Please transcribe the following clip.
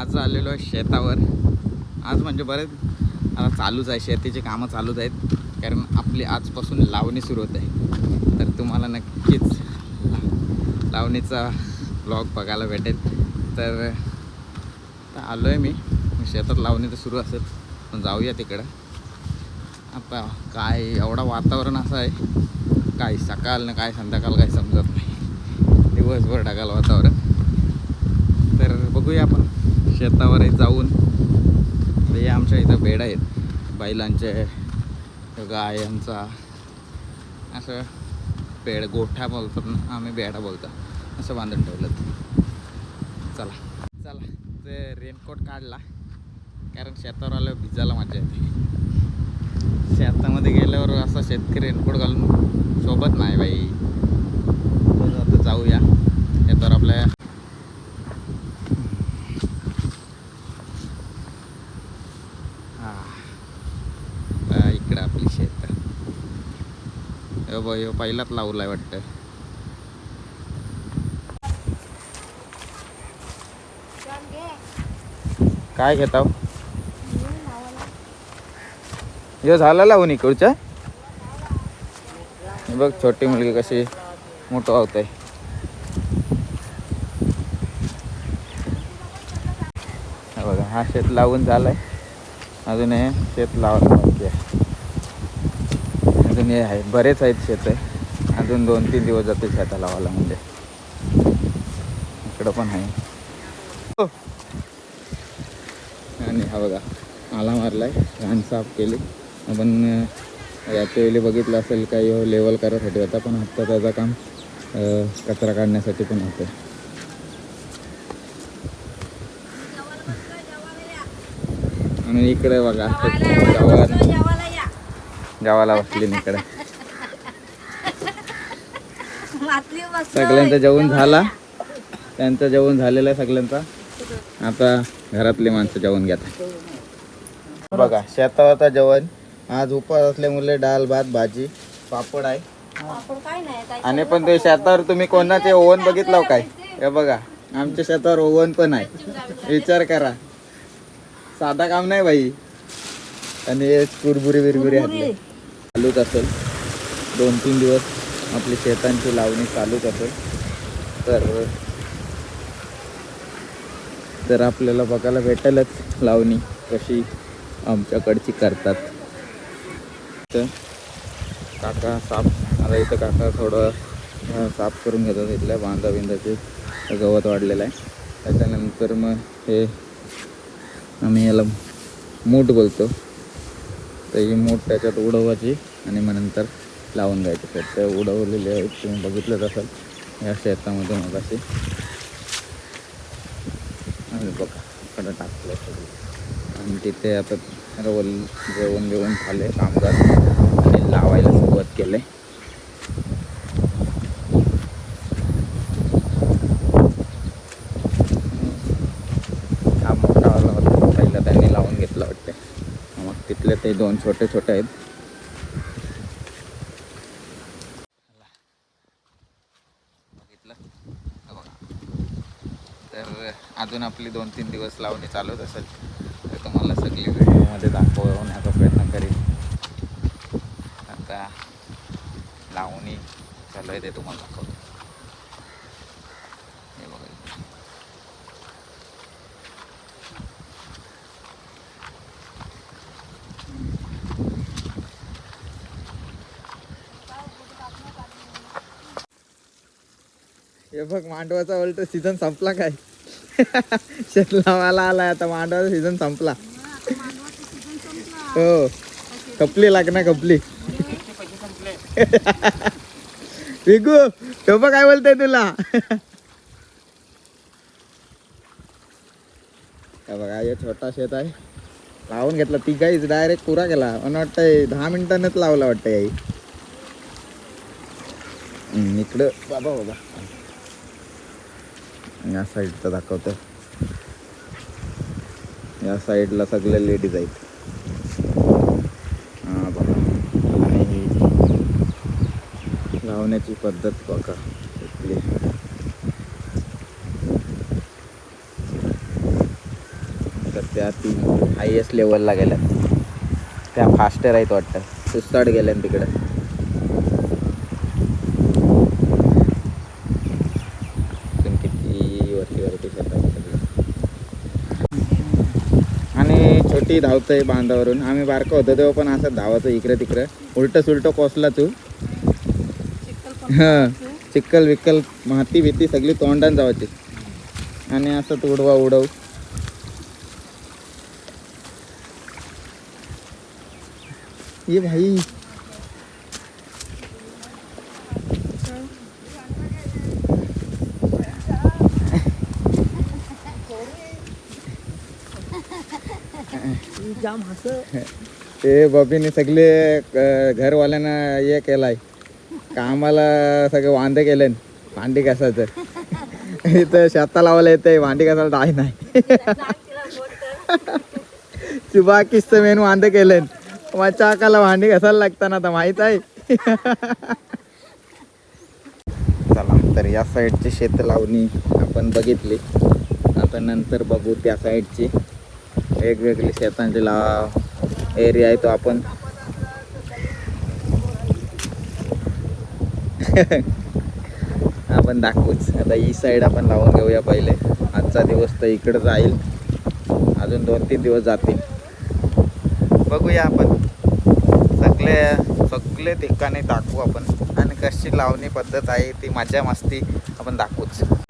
आज आलेलो आहे शेतावर. आज म्हणजे बरेच आता चालूच आहे शेतीची कामं चालूच आहेत. कारण आपली आजपासून लावणी सुरू होत. आहे तर तुम्हाला नक्कीच लावणीचा ब्लॉग बघायला भेटेल. तर आलो आहे मी. शेतात लावणी तर सुरू असेल पण जाऊया तिकडं. आता काय एवढा वातावरण असं आहे. काय सकाळ ना काय संध्याकाळ काय समजत नाही. दिवसभर ढगाल वातावरण. तर बघूया आपण. शेतावर जाऊन हे आमच्या इथं बेड आहेत. बैलांचे गायांचा. असं बेड गोठा बोलतात ना आम्ही बेडा बोलतो. असं बांधून ठेवलं. चला चला. ते रेनकोट काढला कारण शेतावर आल्यावर भिजायला मजा येते. शेतामध्ये गेल्यावर असा शेतकरी रेनकोट घालून सोबत नाही बाई. आता जाऊया. शेतावर आपल्या हा आता इकडं आपली शेत ह्यो ह्यो पहिलाच लावलाय वाटतं. काय घेताव? ह्यो झाला लावून इकडच्या बघ छोटी मुलगी कशी मोठं होत बघा हा शेत लावून झालाय. अजून हे शेत लावायला बाकी आहे. हे आहे. बरेच आहेत शेत आहे. अजून दोन तीन दिवस जातील शेता लावायला म्हणजे. इकडं पण आहे. हो. आणि हा बघा आला मारलाय. घाण साफ केली. आपण याच्या वेळी बघितलं असेल काही हो लेवल करायसाठी होता पण आत्ता त्याचं काम कचरा काढण्यासाठी पण होतं आणि इकडे बघा गावाला बसली इकडे. सगळ्यांचं जेवण झाला. त्यांचं जेवण झालेलं आहे सगळ्यांचा. आता घरातली माणसं जेवण घेतात. बघा शेतावरचा जेवण. आज उपास असल्यामुळे डाळ भात भाजी पापड आहे. आणि पण ते शेतावर तुम्ही कोणाचे ओव्हन बघितलं काय? हे बघा आमच्या शेतावर ओव्हन पण आहे. विचार करा. साधा काम नाही बाई. आणि हे कुरबुरी. बिरबुरी घातले चालूच असेल. दोन तीन दिवस आपली शेतांची लावणी चालूच असेल. तर तर आपल्याला बघायला भेटेलच लावणी कशी आमच्याकडची करतात. तर काका साफ आता इथं काका थोडं साफ करून घेतात इथल्या बांधा बिंदाचे गवत वाढलेलं आहे. त्याच्यानंतर मग हे आम्ही याला मूठ बोलतो. तर ही मूठ त्याच्यात उडवायची. आणि मग नंतर लावून द्यायचे तर ते उडवलेले आहेत तुम्ही बघितलंच असाल. या शेतामध्ये मग असे. आणि बघा इकडं टाकलं सगळं. आणि तिथे आता रोल जेवण जेवण झाले कामगार. आणि लावायला सुरुवात केले मोठा वाला पहिला त्यांनी लावून घेतला वाटते मग तिथले ते दोन छोटे छोटे आहेत बघितलं हा बघा तर अजून आपली दोन तीन दिवस लावणी चालूच असेल तर तुम्हाला सगळी व्हिडिओमध्ये दाखवण्याचा प्रयत्न करीन. आता लावणी चालू आहे ते तुम्हाला दाखवतो. हे बघा हे बघ मांडवाचा उलट सीझन संपला काय? शेत लावायला आलाय आता मांडवाचा सीझन संपला. हो. कपली लागणार कपली विकू तो काय बोलतय तुला? बघा हे छोटा शेत आहे. लावून घेतला. ती काहीच डायरेक्ट पुरा केला. मला वाटतंय दहा मिनिटांनीच लावला वाटतं आई. इकडं बाबा बाबा या साईडचं दाखवतो या साईडला सगळ्या लेडीज आहेत. हां बघा. आणि ही लावण्याची पद्धत बघा इथली त्या तीन हायेस्ट लेवलला गेल्या त्या फास्टर आहेत वाटतं. सुस्ताड गेल्या तिकडं अजून किती वरती वरती शेतात सगळी. आणि धावतंय बांधावरून. आम्ही बारकं होतो तेव्हा पण असं धावायचो इकडे तिकडे. उलट सुलट कोसला तू. हा. चिक्कल विक्कल माती भीती सगळी तोंडान जावायची आणि असं तू उडवा उडव. ये भाई. जाम हस ते बबीने सगळे घरवाल्यांना हे केलाय. कामाला सगळं वांदे केले. भांडी घासायचं. इथं शेता लावायला येते भांडी घासायला आहे नाही. तुबा किस्त मेन वांदे केले. मग चाकाला भांडी घासायला लागताना आता माहीत आहे. चला तर या साईडची शेत लावणी आपण बघितली. आता नंतर बघू त्या साईडची वेगवेगळी शेतांचे ला एरिया आहे तो आपण. आपण दाखवूच. आता ही साईड आपण लावून घेऊया पहिले. आजचा दिवस तर इकडं जाईल. अजून दोन तीन दिवस जातील. बघूया आपण. सगळे सगळे ठिकाणी दाखवू आपण. आणि कशी लावणी पद्धत आहे ती मजा मस्ती आपण दाखवूच.